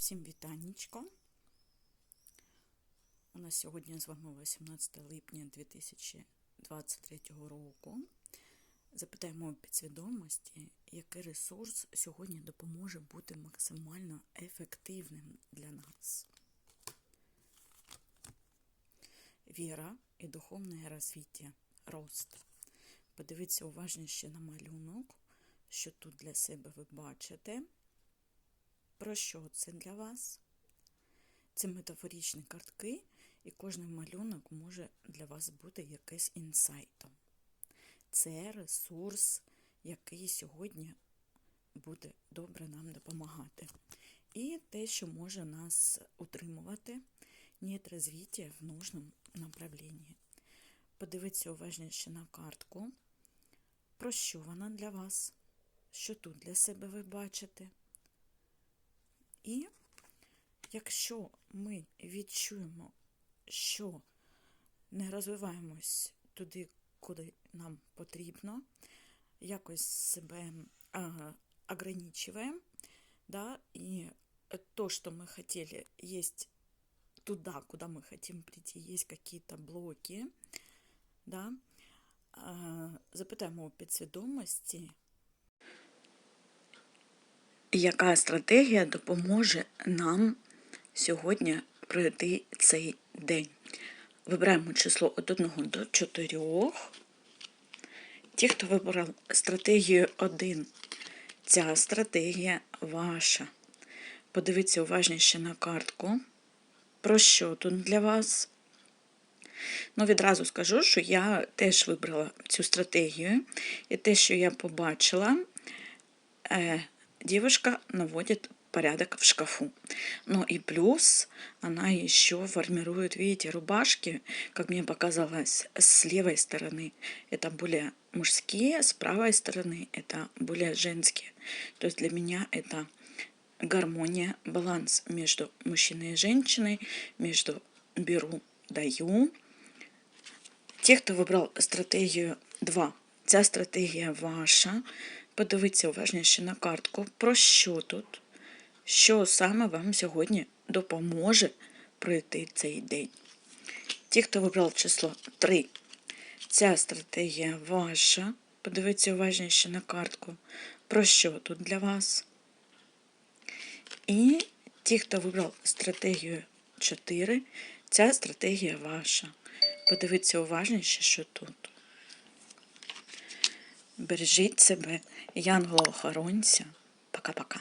Всім вітаннячко. У нас сьогодні з вами 18 липня 2023 року. Запитаємо підсвідомості, який ресурс сьогодні допоможе бути максимально ефективним для нас. Віра і духовне розвиття, рост. Подивіться уважніше на малюнок, що тут для себе ви бачите. Про що це для вас? Це метафоричні картки, і кожен малюнок може для вас бути якийсь інсайтом. Це ресурс, який сьогодні буде добре нам допомагати. І те, що може нас утримувати, нет розвиття в нужному направленні. Подивіться уважніше на картку, про що вона для вас, що тут для себе ви бачите. І якщо ми відчуємо, що не розвиваємось туди, куди нам потрібно, якось себе а, ограничиваем, да, и то, что мы хотели, есть туда, куда мы хотим прийти, есть какие-то блоки, да, запитаємо у підсвідомості, яка стратегія допоможе нам сьогодні пройти цей день? Вибираємо число від 1 до 4. Ті, хто вибрав стратегію 1, ця стратегія ваша. Подивіться уважніше на картку. Про що тут для вас? Ну, відразу скажу, що я теж вибрала цю стратегію, і те, що я побачила, е, девушка наводит порядок в шкафу. Ну и плюс она еще формирует, видите, рубашки, как мне показалось, с левой стороны это более мужские, с правой стороны это более женские. То есть для меня это гармония, баланс между мужчиной и женщиной, между беру, даю. Ті, хто вибрав стратегію 2, ця стратегія ваша. Подивіться уважніше на картку, про що тут, що саме вам сьогодні допоможе пройти цей день. Ті, хто вибрав число 3, ця стратегія ваша. Подивіться уважніше на картку, про що тут для вас. І ті, хто вибрав стратегію 4, ця стратегія ваша. Подивіться уважніше, що тут. Бережіть себе, янгола-охоронця. Пока-пока.